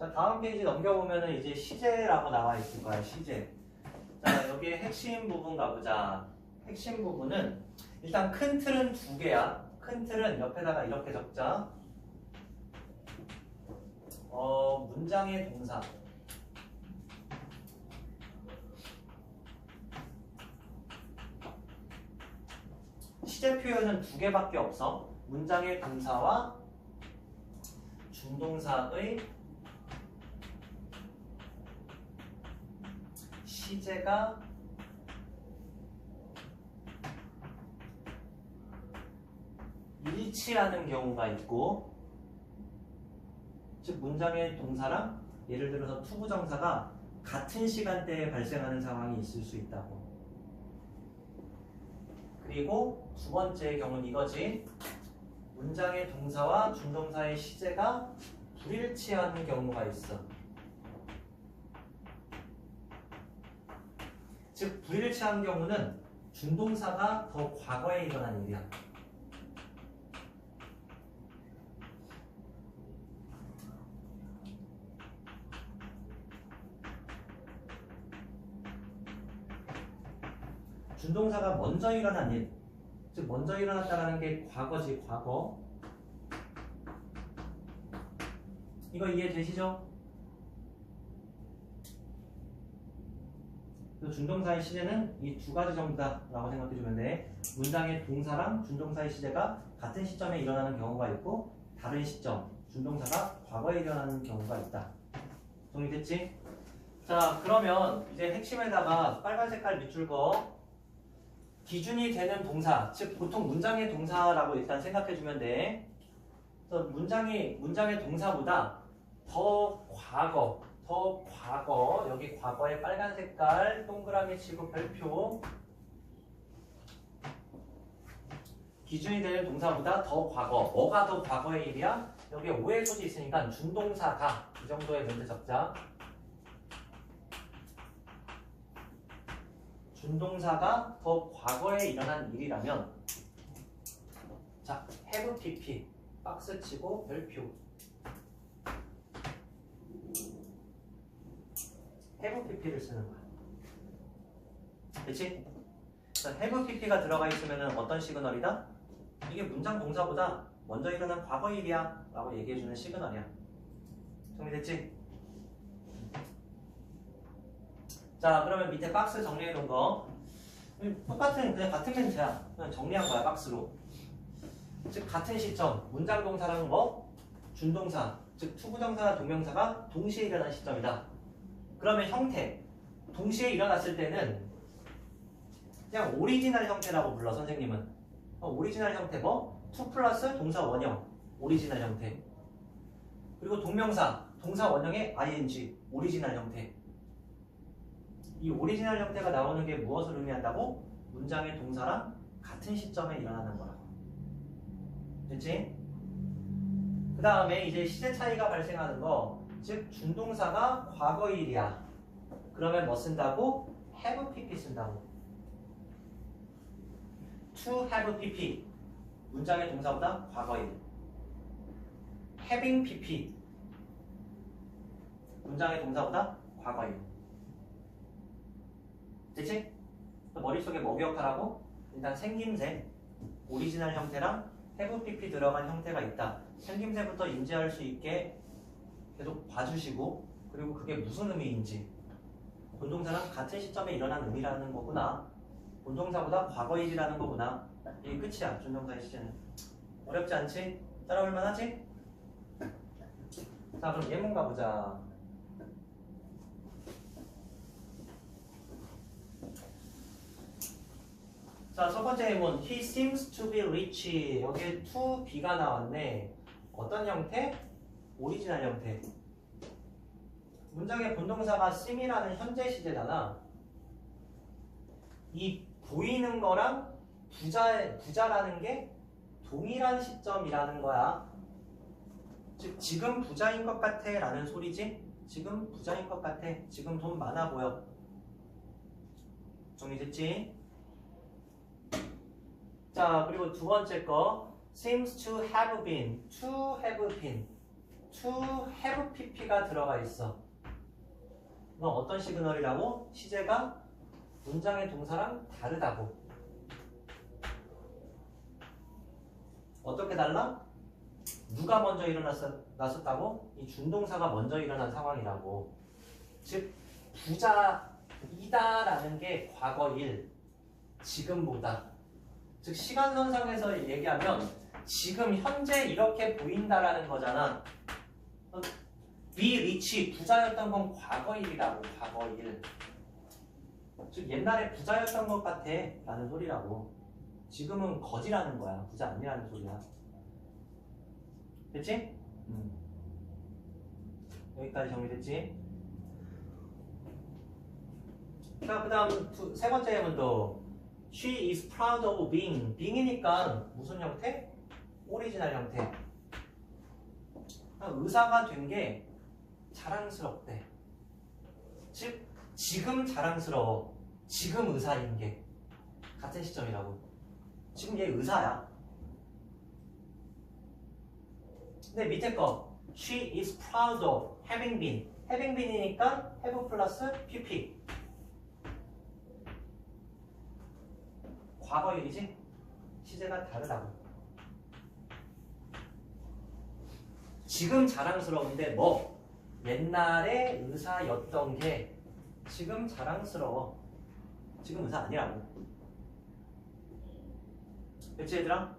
자, 다음 페이지 넘겨보면은 이제 시제라고 나와 있을 거야, 시제. 자, 여기에 핵심 부분 가보자. 핵심 부분은 일단 큰 틀은 두 개야. 큰 틀은 옆에다가 이렇게 적자. 어, 문장의 동사. 시제 표현은 두 개밖에 없어. 문장의 동사와 준동사의 시제가 일치하는 경우가 있고 즉 문장의 동사랑 예를 들어서 투부정사가 같은 시간대에 발생하는 상황이 있을 수 있다고. 그리고 두 번째 경우는 이거지. 문장의 동사와 준동사의 시제가 불일치하는 경우가 있어 즉 불일치한 경우는 준동사가 더 과거에 일어난 일이야. 준동사가 먼저 일어난 일, 즉 먼저 일어났다라는 게 과거지 과거. 이거 이해되시죠? 그래서 준동사의 시제는 이 두 가지 정도다라고 생각해 주면 돼. 문장의 동사랑 준동사의 시제가 같은 시점에 일어나는 경우가 있고 다른 시점, 준동사가 과거에 일어나는 경우가 있다. 정리됐지? 자, 그러면 이제 핵심에다가 빨간 색깔 밑줄 거 기준이 되는 동사, 즉 보통 문장의 동사라고 일단 생각해 주면 돼. 그래서 문장이 문장의 동사보다 더 과거, 더 과거 여기 과거의 빨간 색깔 동그라미 치고 별표. 기준이 되는 동사보다 더 과거. 뭐가 더 과거의 일이야? 여기 오해 소지 있으니까 준동사가 이 정도의 문제 적자. 준동사가 더 과거에 일어난 일이라면 자 have pp 박스 치고 별표 have pp를 쓰는 거야. 그치? 자, have pp가 들어가 있으면 어떤 시그널이다? 이게 문장 동사보다 먼저 일어난 과거 일이야 라고 얘기해주는 시그널이야. 정리됐지? 자, 그러면 밑에 박스 정리해 놓은 거 음, 똑같은 그냥 같은 멘트야. 그냥 정리한 거야 박스로. 즉 같은 시점 문장 동사랑 뭐 준동사 즉 투부정사나 동명사가 동시에 일어난 시점이다. 그러면 형태. 동시에 일어났을 때는 그냥 오리지널 형태라고 불러 선생님은. 어, 오리지널 형태 뭐? 투 플러스 동사 원형. 오리지널 형태. 그리고 동명사 동사 원형의 ing 오리지널 형태. 이 오리지널 형태가 나오는 게 무엇을 의미한다고? 문장의 동사랑 같은 시점에 일어나는 거라고. 됐지? 그 다음에 이제 시제 차이가 발생하는 거 즉 준동사가 과거일이야. 그러면 뭐 쓴다고? have pp 쓴다고. to have pp 문장의 동사보다 과거일. having pp 문장의 동사보다 과거일. 됐지? 머릿속에 뭐 기억하라고? 일단 생김새, 오리지널 형태랑 have pp 들어간 형태가 있다. 생김새부터 인지할 수 있게 계속 봐주시고 그리고 그게 무슨 의미인지. 본동사랑 같은 시점에 일어난 의미라는 거구나. 본동사보다 과거일이라는 거구나. 이게 끝이야 준동사의 시제는. 어렵지 않지? 따라올 만하지? 자 그럼 예문 가보자. 자첫 번째 예문. He seems to be rich. 여기에 to be가 나왔네. 어떤 형태? 오리지널 형태. 문장의 본동사가 seem이라는 현재 시제잖아. 이 보이는 거랑 부자, 부자라는 게 동일한 시점이라는 거야. 즉, 지금 부자인 것 같아 라는 소리지? 지금 부자인 것 같아. 지금 돈 많아 보여. 정리됐지? 자, 그리고 두 번째 거. seems to have been. to have been. To have pp가 들어가 있어. 그럼 어떤 시그널이라고? 시제가 문장의 동사랑 다르다고. 어떻게 달라? 누가 먼저 일어났었다고? 이 준동사가 먼저 일어난 상황이라고. 즉 부자이다라는 게 과거 일 지금보다. 즉 시간선상에서 얘기하면 지금 현재 이렇게 보인다라는 거잖아. 어, 비 리치 부자였던 건 과거일이라고 과거일. 즉 옛날에 부자였던 것 같아 라는 소리라고. 지금은 거지라는 거야. 부자 아니라는 소리야. 됐지? 음. 여기까지 정리됐지? 자, 그 다음 세 번째 문도 She is proud of being. being이니까 무슨 형태? 오리지널 형태. 아, 의사가 된 게 자랑스럽대. 즉, 지금 자랑스러워. 지금 의사인 게. 같은 시점이라고. 지금 얘 의사야. 근데 밑에 거. She is proud of having been. having been이니까 have 플러스 pp. 과거일이지? 시제가 다르다고. 지금 자랑스러운데 뭐? 옛날에 의사였던 게 지금 자랑스러워. 지금 의사 아니라고. 됐지 얘들아?